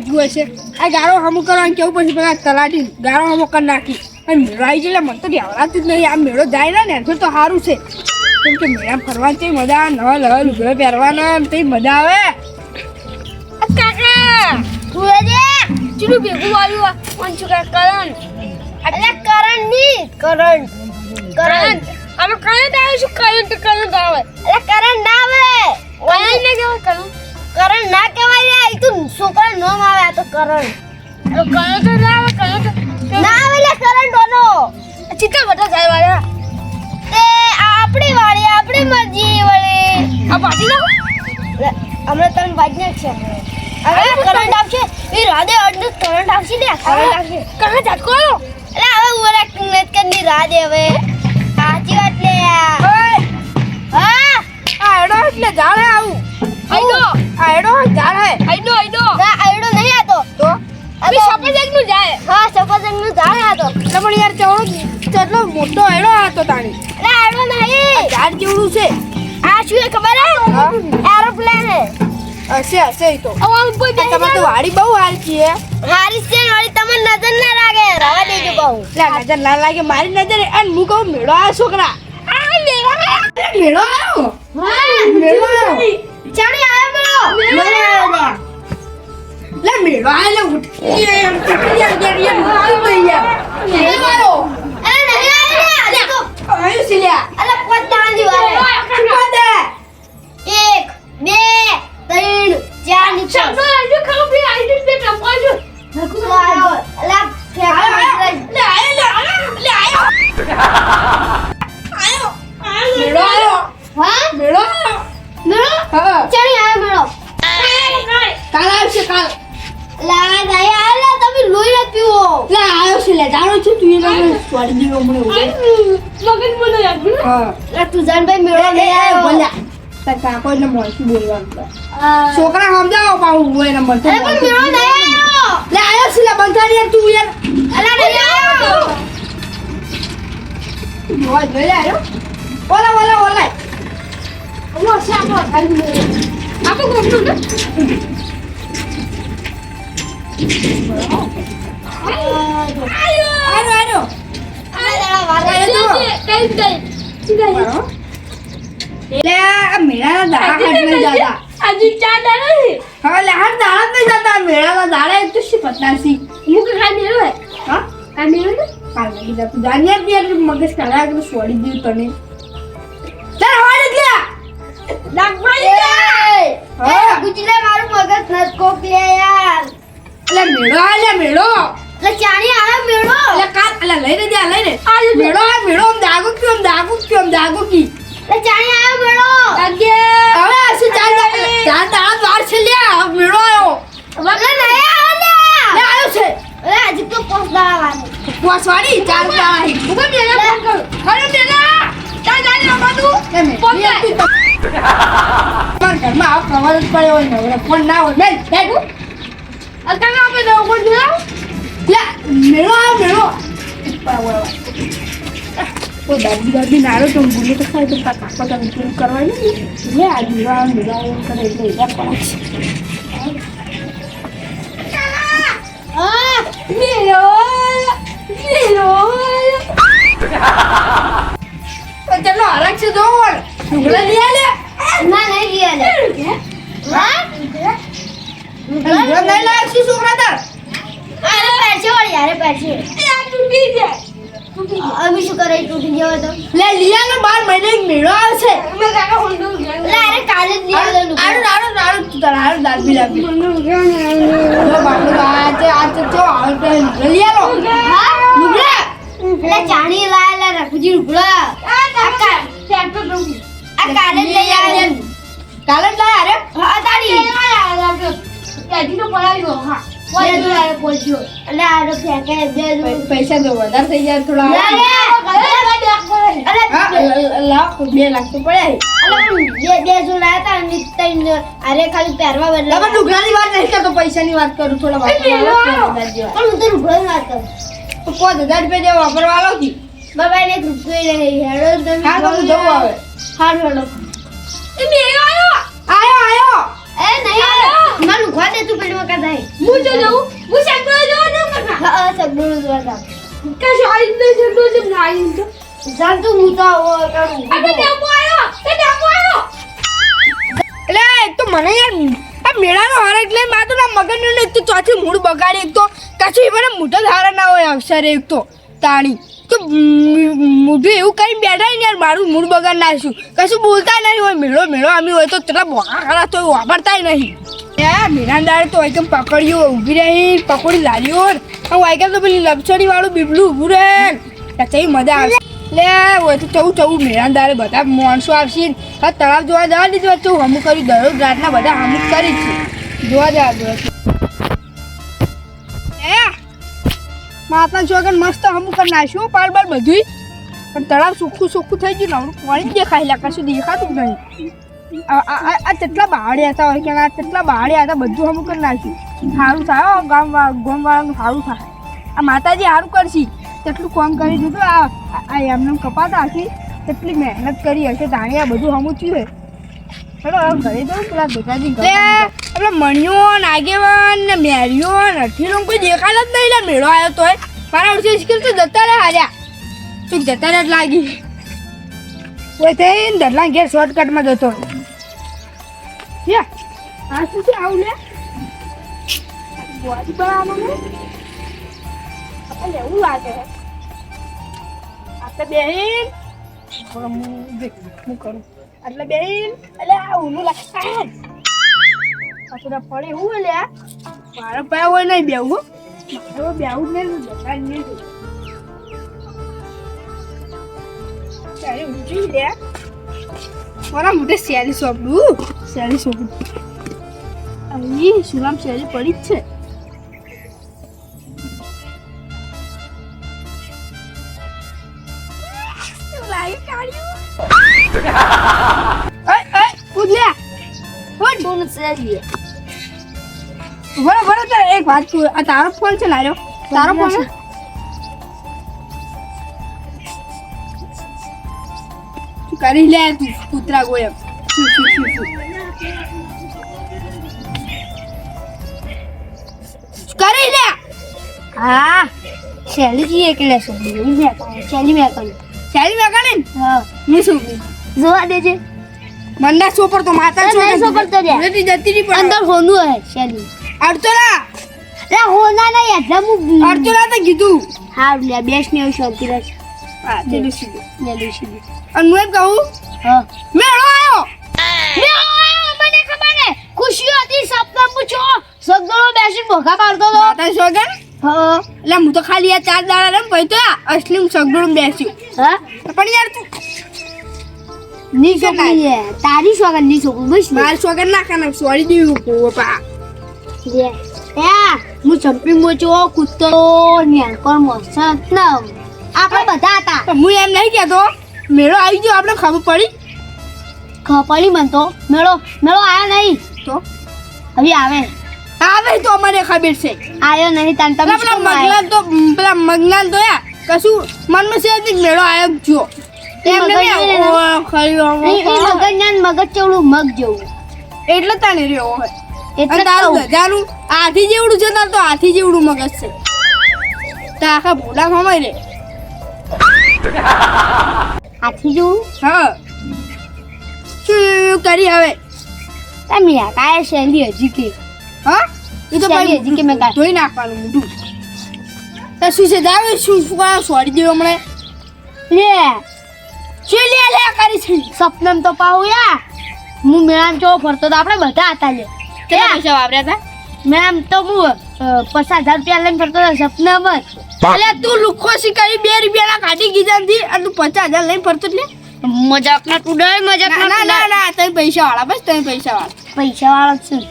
વધુ છે. આ ગાળો હમું કરવાનું કેવું પછી પેલા તલાટી ગાળો હમો કરી નાખી. અને મેળો આવી જાય મને તો આવડાતું જ નહીં. આ મેળો જાય ને એમ તો સારું છે. કેમ કે મેળા ફરવા તે મજા આવે નવા નવા લુગડા પહેરવાના તે મજા આવે. કાકા તું ચીલું ભેગું આવ્યું છું કે કરણ. એટલે કરણની? કરણ. કરણ. અમે કરણ આવે છે? કરણ તો કરણ આવે એટલે કરણ ના આવે. કરણ ને કહેવાય કરણ કરણ ના કહેવાય ઈ તું છોકરા નામ આવે આ તો કરણ. કરંટ ના આવે કરંટ ના આવે લે કરંટ ડોનો ચિત્તા બધા જાય વાળા. તે આપણી વાળી આપણી મરજી વાળી. આ પાટી ના હમણાં તને બાજને છે. હવે કરંટ આવશે. એ રાધે અડને કરંટ આવશે ને કરંટ આવશે. કહા ઝટકો એટલે હવે ઓવર એક્ટિંગ નથી કરની રાધે હવે. સાચી વાત લે હા. આ એડો એટલે જાણે આવું. આઈડો આ એડો હે આયડો આયડો. ના આયડો નહીં આતો. તો? તો સફરજનનું જાય. હા સફરજનનું જાય આતો પણ યાર ચવડો કેટલો મોટો આયડો આતો તાણી. અરે આયડો નહીં. ઝાડ જેવડું છે. આ શું ખબર હા. એરોપ્લેન હે. હશે હશે તો. તમારે તો વાડી બહુ હારી હે. હારી છે વાડી તમને નજર ના લાગે. રવા દેજો બહુ. એટલે નજર ના લાગે મારી નજર. અને હું કહું મેળો આ છોકરા. આ મેળો મેળો આવ્યો? હા. મેળો આવ્યો? લે મેળો આવ્યો લે ઉઠ એમ ઉઠી યાર યાર યાર ઉઠી ગઈ યાર મેળો આવ્યો અરે નહીં આવ્યો ને તો આવ્યો છે લ્યા અરે પોત દાંડી વાળે ચૂપા દે એક બે ત્રણ ચાર નીચે શબ્દો આજુ ખરો ભી આજુ તે ટપકાજો નકુ આવ્યો અલા ફેંકા લે આયો. લે આયો. લે આયો આયો. લે આવ્યો છે લે જાણો છું તું એને સ્વાડી દીવો મને મગજ બોલો હા. લા તું જાણ ભાઈ મેળો લે આવ્યો. બોલ્યા તાર કાકો ને મોંથી બોલવાનું. છોકરા સમજાવો પાઉં હું નંબર આવ્યો. લે આવ્યો છે લે બંધા યાર તું યાર. અલા નહીં આવ્યો. જોવા જોઈ લે આવ્યો ઓલા ઓલા ઓલા. ઓલો ખાલી આપો ગોમનું ને મગજ કાઢા કે છોડી દીધું તને. ગુજલે મારું મગજ નત કોક લે યાર. એટલે મેળો આ લે મેળો. એટલે ચાણી આવ્યો મેળો? એટલે કાલ એટલે લઈને જા લઈને મેળો આ મેળો આમ દાગો ક્યો આમ દાગો ક્યો આમ દાગો કી એટલે ચાણી મેળો? લાગે હવે શું દા- ચાર વાર છે લ્યા મેળો આવ્યો. વગર નહીં લે. લે છે. અરે હજી તો પોસ દાડા વાગે પોસવાડી ચાર દાડા હી ઊભો મેલા ફોન કર. ચાલ ચાલ આ બાજુ. ફોન કર. ઘરમાં આ પ્રવાસ જ પડ્યો હોય ને ફોન ના હોય. બેન બેન અત્યારે આપણે દો ફોન જોયા લે મેળો આ મેળો. ઓ દાદી દાદી નારો તો ભૂલે તો ખાય તો કાકા તમે પૂરું કરવાની લે આ મેળો મેળો એમ કરે એટલે એવા પડે હા? મેળો મેળો. ચલો હરક છે જો ઢુકડા લઈ આલે. ના નહીં ગયા લે હા? ઢુકડા નહીં લાયક શું છોકરા તાર. પેસે પાછી. યાર પેસે તૂટી જાય. અમે શું કરે તૂટી ગયો તો? લે લિયાનો બાર મહિને એક મેળો આવશે. અરે કાલે જ લિયાનો આડું આડું આડું તું તારા આડું દાદ બી લાગી જો બાપુ આ તે આ તે જો આ લિયાનો હા લુગડા એટલે ચાણી લાયેલા રઘુજી ઢુકડા આ કા- આ કાલે જ લઈ આવે કાલે જ લાયા અરે? હા તારી. બે તો પડાવી પોચ્યો પૈસા તો વધારે થઈ જાય થોડા અરે હા લ- લાખ બે લાખ તો પડ્યા બે બે લાયા તા અરે ખાલી પહેરવા બદલે. વાત નહીં કરતો પૈસાની વાત કરું થોડા વાપરવા પાંચ હજાર પણ હું તો વાત કરું. તો પાંચ હજાર રૂપિયા જેવા વાપરવા આવો કી? બાબા એને રૂપિયો લઈ હેડો તમે હા તો હું જવું હવે. હાર હેડો. આયો આયો. એ નહીં મારું ઘર દે તું પેલી વખત આય. હું જો જઉં. હું સગડો જોવા દઉં મને હા સગડો જોવા દઉં કશું આવી જ નહીં શકતો છે ના આવી તો જાન તું હું તો કરું. તો ડેમો આવ્યો. તે ડેમો આવ્યો. એટલે એક તો મને યાર આ મેળાનો હાર એટલે માર તો ના મગનનું ને એક તો ચોથી મૂડ બગાડે એક તો કશું એ મને મોટા ધારા ના હોય અવસર એક તો તાણી તો મોઢું એવું કરીને બેઠા ને યાર, મારું મૂળ બગાડ નાખ્યું કશું બોલતા નહીં હોય, મેળો મેળો આમી હોય તો તેટલા બોકા તો વાપરતાય નહીં. એ મીરાંદાર તો એકદમ પકડ્યું, ઊભી રહી, પકોડી તો પેલી લપસણી વાળું બીબલું ઊભું રહે. કચઈ મજા આવશે. લે, હોય તો ચવું ચવું બધા માણસો આવશે આ તળાવ જોવા જવા દીધું તો અમુક કર્યું દરરોજ રાતના બધા અમુક કરી જોવા જવા દો માતા જોગન મસ્ત હમું કરી નાખ્યું પાર બાર બધું પણ તળાવ સુખું સુખું થઈ ગયું નવરું પાણી દેખાય લા કશું દેખાતું નહીં. આ કેટલા બહાડ્યા હતા હોય કે આ કેટલા બહાડ્યા હતા, બધું હમું કરી નાખ્યું. સારું થાય ગામ વા- ગામ વાળાનું સારું થાય. આ માતાજી સારું કરશી. તેટલું કામ કરી દીધું, આ એમને કપાતા હશે. તેટલી મહેનત કરી હશે દાણીયા બધું હમું થયું ચલો હવે ઘરે જવું પેલા ભેગાજી પેલા મણિયો નાગેવાન ને મેરિયો ને અઠીલો કોઈ દેખાડ જ નહીં મેળો આવ્યો તોય. મારા ઓળખી સ્કીલ તો જતા રહે હાર્યા તું જતા રહે લાગી. કોઈ થઈને દરલા ઘેર શોર્ટકટમાં જતો આ શું છે આવું લે? બોડી બનાવવાનું ને આપણને એવું લાગે. આપણે બેહીન. હું કરું. એટલે બેન, એટલે આ ઊનું લાગે પાછું પડે એવું એટલે મારા પાસે હોય નહીં બેવું મારે બેવું જ નહીં બધા નહીં ત્યારે ઊંચી લે. મારા મોટે શેરી સોંપડું. શેરી સોંપડું. અહીં સુરામ શેરી પડી જ છે? તું સેલી બરો બરો તો એક વાત કહું આ તારો ફોન છે લાર્યો. તારો ફોન છે? કરી લે તું કૂતરા ગોયમ કરી લે! હા. શેલી જી એકલે છે મેં કહ્યું શેલી મેં કહ્યું શૈલી મેં કહ્યું હા. હું શું જોવા દેજે. મંડા સોપર તો માતા એ નહીં સોપર તો રે. જતી જતી ની પણ અંદર હોનું હે શેલી. અડતો ના રે હોના નહીં એટલે હું અડતો તો કીધું. હા લે બેસ ને એવું શાંતિ રહે હા તે સીધું લે લે સીધી અને હું એમ કહું હા. મેળો આવ્યો મેળો આયો, મને ખબર ને. ખુશી હતી સપના પૂછો સગડો બેસી ભોગા મારતો તો માતા સોગન હા. એટલે હું તો ખાલી આ ચાર દાડા રમ પછી તો અસલી હું સગડો બેસ્યું. હા? પણ યાર તું ની છોકરી તારી છોકરી ની છોકરી બસ ને. માર સોગન ના ખાના સોરી દેવું પા. જે એ હું ચંપી મોચો કૂદતો ન્યાકર મસ્ત ના આપણે બધા હતા. હું એમ નહીં કહેતો. મેળો આવી ગયો આપણે ખબર પડી? પડી મને તો. મેળો મેળો આયો નહીં. તો? હવે આવે. આવે તો મને ખબર છે. આયો નહીં તાન તમે પેલા તો પેલા મગલાન તો યા કશું મનમાં છે મેળો આવ્યો જો મગજ ચેવડું મગ જેવું. એટલે તને રહ્યો હોય. એટલે તારું. ગજાનું હાથી જેવડું છે તાર તો હાથી જેવડું મગજ છે. તો આખા ભૂલા ખમાય રે. હાથી જેવું? હા. શું કરી હવે? તમે કાય શૈલી હજી કે. હા? એ તો ભાઈ હજી કે મેં. ધોઈ નાખવાનું મોઢું. તો શું છે જાવે શું? શું સોરી દેવો હમણાં? લે. શું લે લે કરી છે. સપનમ તો પાઉ યા હું મેળામ ચો ફરતો તો આપણે બધા હતા લે કેટલા પૈસા વાપર્યા હતા? મેમ તો હું પચાસ હજાર રૂપિયા લઈને ફરતો હતો સપનમ જ. એટલે તું લુખો શીખાડી બે રૂપિયાના કાઢી ગીધા થી અને તું પચાસ હજાર લઈને ફરતો એટલે? મજાક ના તુડાય મજાક ના ના ના ના તમે પૈસા વાળા બસ તમે પૈસા વાળા પૈસા વાળા જ છું.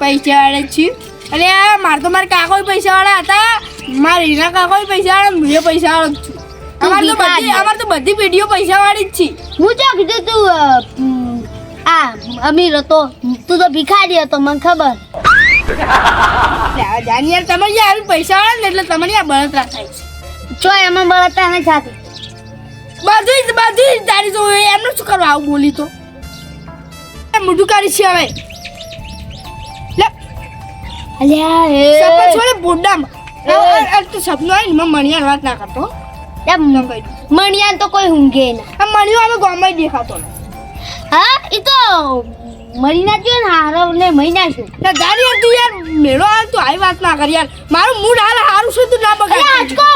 પૈસા વાળા જ છીએ અરે માર તો મારા કાકો પૈસા વાળા હતા. મારા હીરા કાકો પૈસા વાળા મેં પૈસા વાળો છું. અમાર તો બધી અમાર તો બધી પેઢીઓ પૈસા વાળી જ છે. હું જો કીધું તું આ અમીર હતો. તું તો ભિખારી હતો મને ખબર. જાનિયાર આ જાની આવી પૈસા વાળા ને એટલે તમારી આ બળતરા થાય છે. જો એમાં બળતરા નથી થતી. બધું જ બધું જ તારી જો એમનું શું કરવા આવું બોલી તો? મોઢું કાઢી છે હવે. અલ્યા એ. સપન છોડે બુડામાં તું સપનું હોય ને મણિયાર વાત ના કરતો કહી. મણિયાન તો કોઈ ઊંઘે ના. મણિયો અમે ગામમાં દેખાતો હા એ તો મરીના જો ને હારવ ને મહિના છે. ના જાણી યાર તું યાર. મેળો હાલ તો આવી વાત ના કર યાર. મારું મૂડ હાલ હારું છે તું ના અરે બગાડ આજકો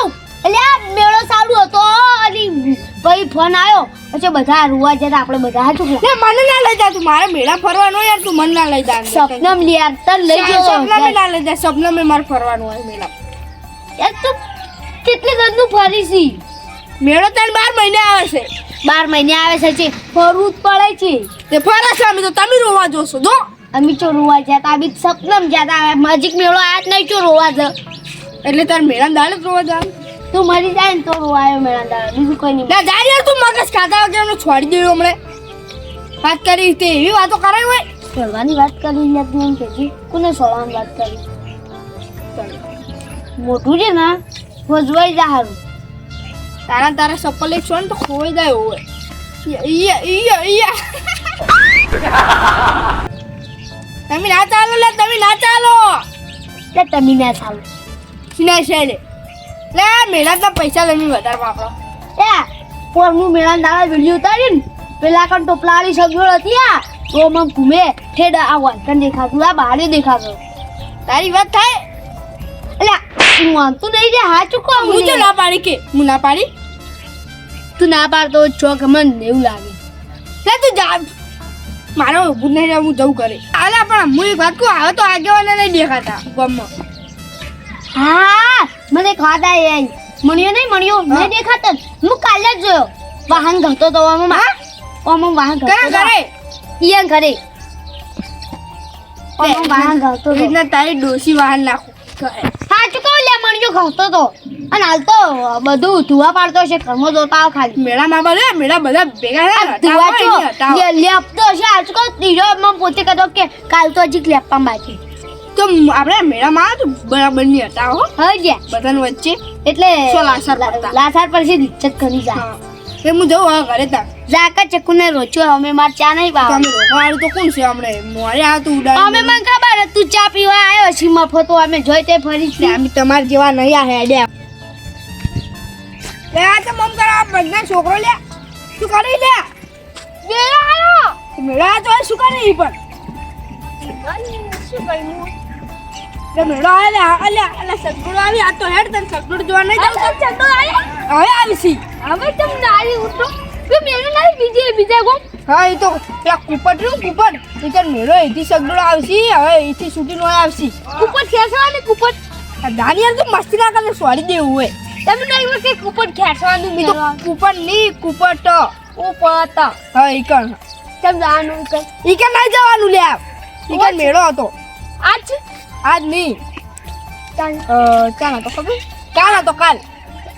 અલ્યા મેળો સારું હતો અને ભાઈ ફોન આવ્યો. પછી બધા રૂવા જતા આપણે બધા હાચું ને મને ના લઈ જા તું મારે મેળા ફરવાનો યાર તું મને ના લઈ જા સપનમ લિયા તર લઈ ગયો સપનમ ના લઈ જા સપનમ મારે ફરવાનું હોય મેળા. યાર તું કેટલી ગંદુ ફરી છી? મેળો ત્રણ બાર મહિને આવે છે. બાર મહિને આવે છે જે ફરવું જ પડે છે. તે ફરે છે અમે તો તમે રોવા જોશો જો. અમે ચો રોવા જતા બી સપનમ જતા મજીક મેળો આયા જ નહીં ચો રોવા જ. એટલે તાર મેળા દાળ જ રોવા જા તું મરી જાય ને તો રોવાયો મેળા દાળ બીજું કોઈ નહીં. ના જા યાર તું મગજ ખાતા વગર છોડી દેવું હમણે. વાત કરી તે એવી વાતો કરાવી હોય. છોડવાની વાત કરી યાદ નહીં કે કોને છોડવાની વાત કરી? મોટું છે ને ભજવાઈ જા હારું. તારા તારા ચપ્પલ એક છો ને તો ખોવાઈ જાય હોય ઈયા ઈયા ઈયા. તમે ના ચાલો લે તમે ના ચાલો. લે તમે ના ચાલો. સિના છે લે મેળાના પૈસા લઈને વધારે વાપરો. એ પોરનું મેળા દાડા વીડિયો ઉતાર્યું ને પેલા કણ ટોપલાવાળી સગવડ હતી આ. તો મમ ઘૂમે ઠેડા આ વાંકણ દેખાતું આ બહારે દેખાતું. તારી વાત થાય? એટલે હું વાંચતું નહીં રે હા ચૂકો હું તો ના પાડી કે? હું ના પાડી? તું ના પાડતો ચોક મને એવું લાગે. લે તું જા. મારો ઊભું નહીં હું જવું કરે. આલે પણ હું એક વાત કહું હવે તો આગેવાને નહીં દેખાતા ગામમાં. હા મને ખાતા એ મણિયો નહીં મણિયો. નહીં દેખાતો. હું કાલે જ જોયો. વાહન ઘતો તો આમાં આમાં. વાહન ઘતો કરે ઈયા ઘરે. વાહન ઘતો તો. રીતના તારી ડોસી વાહન નાખું. કરે મણિયો ઘતો તો. અને હાલ તો બધું ધુવા પાડતો છે કર્મો જોતા ખાલી. મેળા મેળામાં બધા મેળા બધા ભેગા થયા ધુવા તો લેપતો છે આજકો ત્રીજો તીરો માં પોતે કહેતો કે કાલ તો હજી લેપવા બાકી. તો આપણે મેળામાં તો બરાબરની હતા હો, હજી. બધાની વચ્ચે. એટલે લાસાર? લાસાર પર છે ઇજ્જત કરી જા હા. એ હું જઉં ઘરે તા. જાકા ચકુ ને રોચો અમે માર ચા નહીં તો પાવ અમે રોકવાવાળું તો કોણ છે હમણે? મોરે આ તું ઉડાય અમે મને ખબર તું ચા પીવા આવ્યો છે મફતો અમે જોઈ તે ફરી છે અમે તમાર જેવા નહીં આ હેડ્યા. લે આ તો મમ કરા બધા છોકરો લે શું કરી લે મેળા તો શું કરી ઈ પણ? મેળો આવ્યા. અલ્યા અલ્યા સગડો આવી. આ તો હેડ તને સગડો જોવા નહીં જાવ હવે આવશી હવે તમ નારી ઉઠો કે મેરે નારી બીજે બીજા ગો હા એ તો પેલા કુપટ રહ્યું કુપટ એ તો મેળો એથી સગડો આવશે હવે એથી છૂટી નો આવશે. કુપટ ખેસવાની કુપટ દાનિયાર તો મસ્તી ના કરે સોરી દેવું હોય. તમે નહીં કે કુપટ ખેસવાનું મેં તો કુપટ નહીં કુપટ ઉપત હા એ કણ. તમ જાનું કે એ કે નહીં જવાનું લે એ કે મેળો હતો? આજ? આજ નહીં. ચાલ ચાલ હતો ખબર? કાલ હતો કાલ.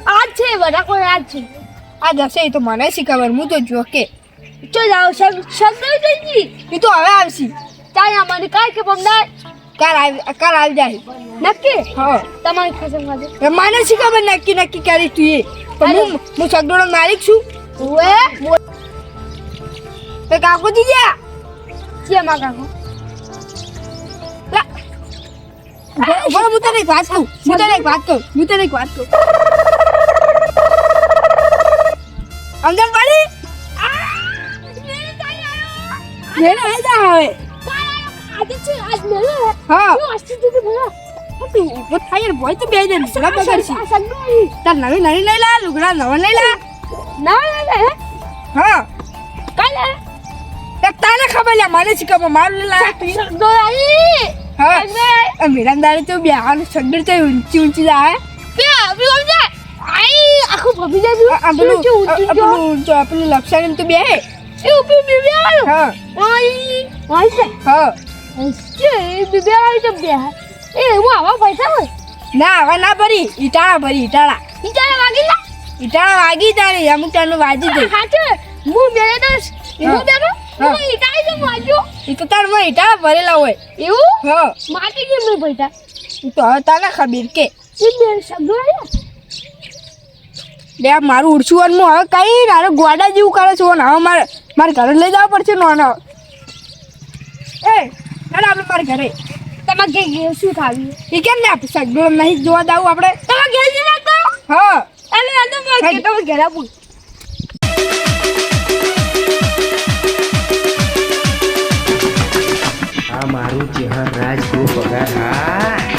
આજ છે કોઈ આજ છે. આજ હશે એ તો મને શીખવાડ હું તો જો કે ચો જાઓ શબ્દ શબ્દ એ તો હવે આવશે. ચાલ મને કાય કે પમદાર કાલ આવી કાલ આવી જાય. નક્કી? હા. તમારી ખસમ મને શી નક્કી નક્કી કરી તું એ. પણ હું હું સગડોનો માલિક છું. ઓએ તો કાકો ગયા? જે મા કાકો. બોલો હું તને એક વાત કહું હું તને એક વાત કહું હું તને એક વાત કહું. અંદર પડી મેળો આવી જા હવે. આજે છે આજ મેળો હા. તું ભલા. ઊભો થાય ભોય તો બે દે લુગડા આ સંગોઈ તાર નવી નવી લઈ લા લુગડા નવા લઈ લા. ના ના ના હા? કાલે? તે તાને ખબર લે મને શી ખબર મારું લઈ લા. હા. સંગોઈ આ તો બેહાનું સગડ તો ઊંચી ઊંચી જાય આવી છે આઈ આખું ભમી જાય આ પેલું જો પેલું જો પેલું લક્ષણ તો બે. એ ઉપર બીબે આવ્યો હા. આઈ આઈ છે. હા. કે બીબે આવી તો બે એ હું આવા પૈસા હોય? ના હવે ના ભરી. ઈટાળા ભરી ઈટાળા. ઈચારે વાગી લા? ઈટાળા વાગી તારી અમુક ટાણું વાજી જાય. હાચે હું મેરે તો હું. બેનો હા. ઈટાઈ જમ વાગ્યો એ તો તારમાં ઈટાળા ભરેલા હોય. એવું? હા. માટી કેમ નહીં પૈસા તો હવે તાને ખબર કે. એ બે શબ્દો આવ્યા બે મારું ઉડશું હું હવે કઈ નારે ગોડા જેવું કરે છે. ને હવે મારે મારે ઘરે લઈ જવા પડશે નો એ ચાલ આપણે મારે ઘરે. તમે તમારે ઘેર ઘેર શું થાવ્યું એ કેમ ને સગડો નહીં જોવા દાવું આપણે. તમે ઘેર જઈ નાખતો હા. એટલે આ તો તમે ઘેર આપું. આ મારું ચહેર રાજ ગૃહ પગાર. હા.